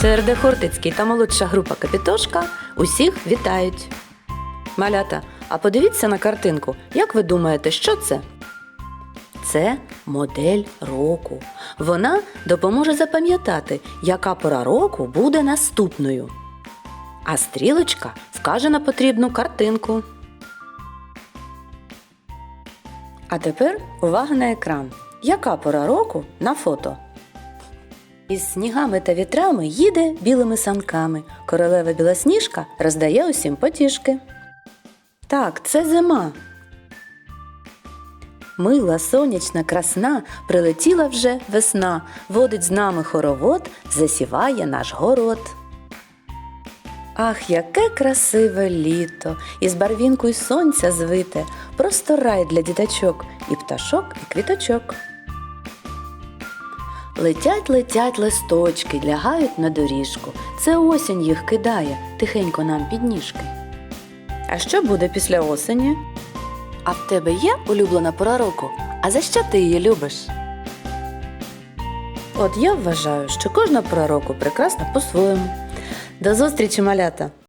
ЦРД Хортицький та молодша група Капітошка усіх вітають. Малята, а подивіться на картинку. Як ви думаєте, що це? Це модель року. Вона допоможе запам'ятати, яка пора року буде наступною. А стрілочка вкаже на потрібну картинку. А тепер увага на екран. Яка пора року на фото? Із снігами та вітрами їде білими санками. Королева білосніжка роздає усім потішки. Так, це зима. Мила, сонячна, красна, прилетіла вже весна, водить з нами хоровод, засіває наш город. Ах, яке красиве літо, із барвінку й сонця звите, просто рай для діточок, і пташок, і квіточок. Летять, летять листочки, лягають на доріжку. Це осінь їх кидає тихенько нам під ніжки. А що буде після осені? А в тебе є улюблена пора року? А за що ти її любиш? От я вважаю, що кожна пора року прекрасна по-своєму. До зустрічі, малята!